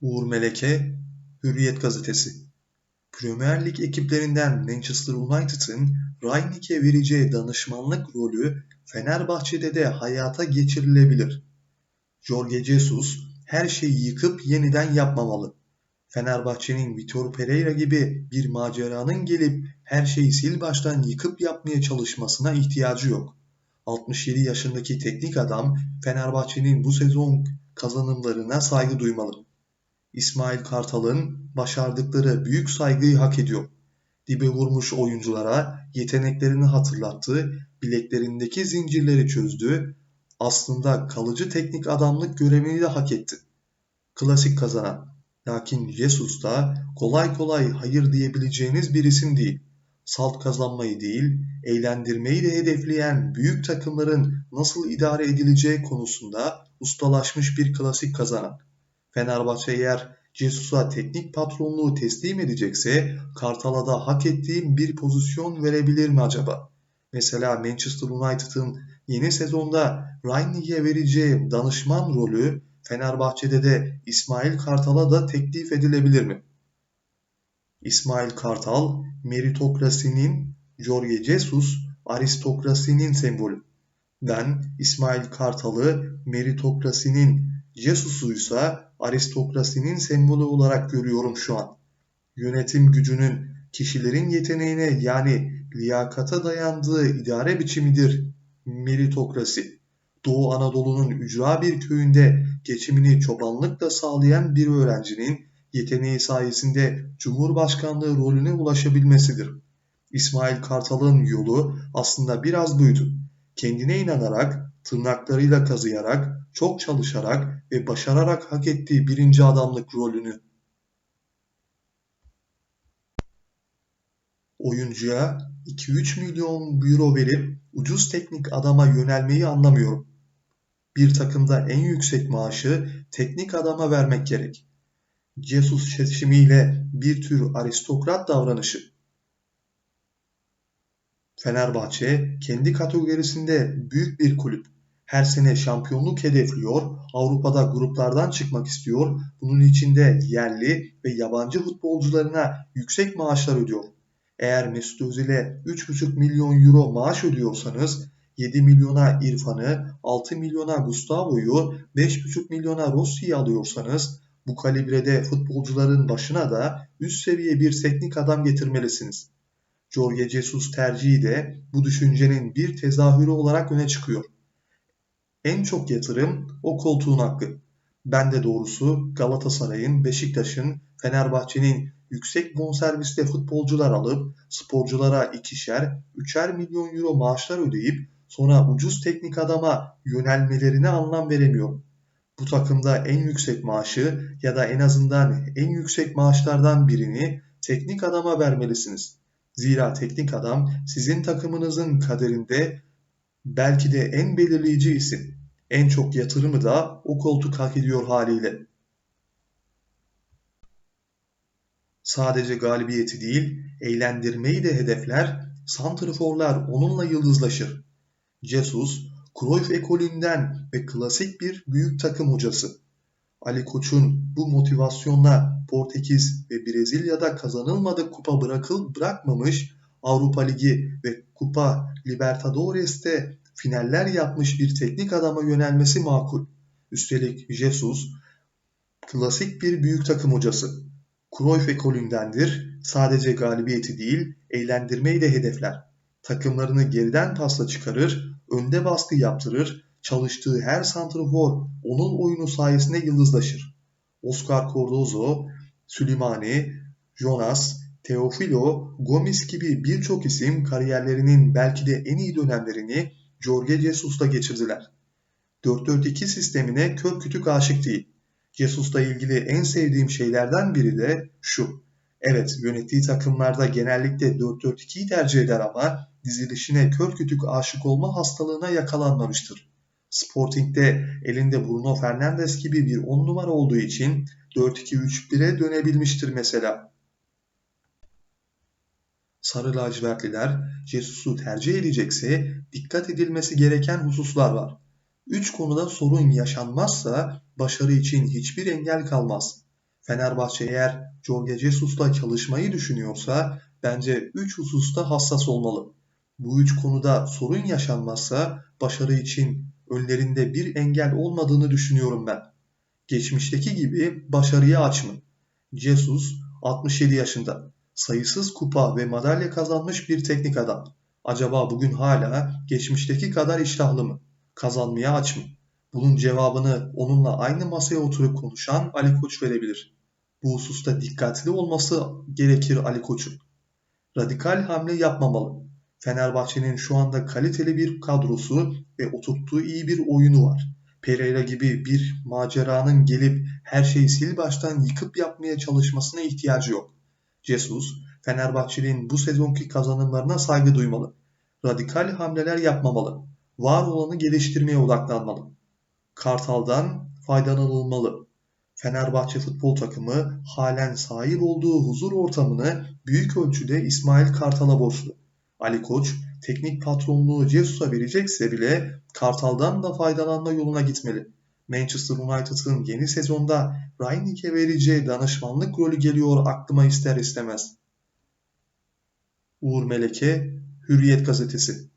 Uğur Meleke, Hürriyet Gazetesi Premier Lig ekiplerinden Manchester United'ın Rangnick'e vereceği danışmanlık rolü Fenerbahçe'de de hayata geçirilebilir. Jorge Jesus her şeyi yıkıp yeniden yapmamalı. Fenerbahçe'nin Vitor Pereira gibi bir maceranın gelip her şeyi sil baştan yıkıp yapmaya çalışmasına ihtiyacı yok. 67 yaşındaki teknik adam Fenerbahçe'nin bu sezon kazanımlarına saygı duymalı. İsmail Kartal'ın başardıkları büyük saygıyı hak ediyor. Dibe vurmuş oyunculara yeteneklerini hatırlattı, bileklerindeki zincirleri çözdü, aslında kalıcı teknik adamlık görevini de hak etti. Klasik kazanan. Lakin Jesus da kolay kolay hayır diyebileceğiniz bir isim değil. Salt kazanmayı değil, eğlendirmeyi de hedefleyen büyük takımların nasıl idare edileceği konusunda ustalaşmış bir klasik kazanan. Fenerbahçe eğer Jesus'a teknik patronluğu teslim edecekse Kartal'a da hak ettiğim bir pozisyon verebilir mi acaba? Mesela Manchester United'ın yeni sezonda Rangnick'e vereceği danışman rolü Fenerbahçe'de de İsmail Kartal'a da teklif edilebilir mi? İsmail Kartal meritokrasinin, Jorge Jesus aristokrasinin sembolü. Ben İsmail Kartal'ı meritokrasinin, Jesus'u ise aristokrasinin sembolü olarak görüyorum şu an. Yönetim gücünün kişilerin yeteneğine yani liyakata dayandığı idare biçimidir meritokrasi. Doğu Anadolu'nun ücra bir köyünde geçimini çobanlıkla sağlayan bir öğrencinin yeteneği sayesinde Cumhurbaşkanlığı rolüne ulaşabilmesidir. İsmail Kartal'ın yolu aslında biraz buydu. Kendine inanarak, tırnaklarıyla kazıyarak, çok çalışarak ve başararak hak ettiği birinci adamlık rolünü. Oyuncuya 2-3 milyon euro verip ucuz teknik adama yönelmeyi anlamıyorum. Bir takımda en yüksek maaşı teknik adama vermek gerek. Jesus seçimiyle bir tür aristokrat davranışı. Fenerbahçe kendi kategorisinde büyük bir kulüp. Her sene şampiyonluk hedefliyor, Avrupa'da gruplardan çıkmak istiyor. Bunun için de yerli ve yabancı futbolcularına yüksek maaşlar ödüyor. Eğer Mesut Özil'e 3,5 milyon euro maaş ödüyorsanız 7 milyona İrfan'ı, 6 milyona Gustavo'yu, 5,5 milyona Rossi'yi alıyorsanız bu kalibrede futbolcuların başına da üst seviye bir teknik adam getirmelisiniz. Jorge Jesus tercihi de bu düşüncenin bir tezahürü olarak öne çıkıyor. En çok yatırım o koltuğun hakkı. Ben de doğrusu Galatasaray'ın, Beşiktaş'ın, Fenerbahçe'nin yüksek bonservisle futbolcular alıp sporculara ikişer, üçer milyon euro maaşlar ödeyip sonra ucuz teknik adama yönelmelerine anlam veremiyorum. Bu takımda en yüksek maaşı ya da en azından en yüksek maaşlardan birini teknik adama vermelisiniz. Zira teknik adam sizin takımınızın kaderinde belki de en belirleyici isim. En çok yatırımı da o koltuk hak ediyor haliyle. Sadece galibiyeti değil, eğlendirmeyi de hedefler, santrforlar onunla yıldızlaşır. Jesus, Cruyff ekolünden ve klasik bir büyük takım hocası. Ali Koç'un bu motivasyonla Portekiz ve Brezilya'da kazanılmadık kupa bırakıl bırakmamış Avrupa Ligi ve Kupa Libertadores'te finaller yapmış bir teknik adama yönelmesi makul. Üstelik Jesus klasik bir büyük takım hocası. Cruyff ekolündendir. Sadece galibiyeti değil, eğlendirmeyi de hedefler. Takımlarını geriden pasla çıkarır, önde baskı yaptırır, çalıştığı her santrafor onun oyunu sayesinde yıldızlaşır. Oscar Cardozo, Sülimani, Jonas, Teofilo, Gomis gibi birçok isim kariyerlerinin belki de en iyi dönemlerini Jorge Jesus'ta geçirdiler. 4-4-2 sistemine kör kütük aşık değil. Jesus'la ilgili en sevdiğim şeylerden biri de şu. Evet yönettiği takımlarda genellikle 4-4-2'yi tercih eder ama dizilişine kör kütük aşık olma hastalığına yakalanmamıştır. Sporting'de elinde Bruno Fernandes gibi bir 10 numara olduğu için 4-2-3-1'e dönebilmiştir mesela. Sarı lacivertliler Jesus'u tercih edecekse dikkat edilmesi gereken hususlar var. 3 konuda sorun yaşanmazsa başarı için hiçbir engel kalmaz. Fenerbahçe eğer Jorge Jesus'la çalışmayı düşünüyorsa bence 3 hususta hassas olmalı. Bu üç konuda sorun yaşanmazsa başarı için önlerinde bir engel olmadığını düşünüyorum ben. Geçmişteki gibi başarıya aç mı? Jesus 67 yaşında. Sayısız kupa ve madalya kazanmış bir teknik adam. Acaba bugün hala geçmişteki kadar iştahlı mı? Kazanmaya aç mı? Bunun cevabını onunla aynı masaya oturup konuşan Ali Koç verebilir. Bu hususta dikkatli olması gerekir Ali Koç'un. Radikal hamle yapmamalı. Fenerbahçe'nin şu anda kaliteli bir kadrosu ve oturttuğu iyi bir oyunu var. Pereira gibi bir maceranın gelip her şeyi sil baştan yıkıp yapmaya çalışmasına ihtiyacı yok. Jesus, Fenerbahçe'nin bu sezonki kazanımlarına saygı duymalı. Radikal hamleler yapmamalı. Var olanı geliştirmeye odaklanmalı. Kartal'dan faydalanılmalı. Fenerbahçe futbol takımı halen sahip olduğu huzur ortamını büyük ölçüde İsmail Kartal'a borçlu. Ali Koç teknik patronluğu Jesus'a verecekse bile Kartal'dan da faydalanma yoluna gitmeli. Manchester United'ın yeni sezonda Rangnick'e vereceği danışmanlık rolü geliyor aklıma ister istemez. Uğur Meleke, Hürriyet Gazetesi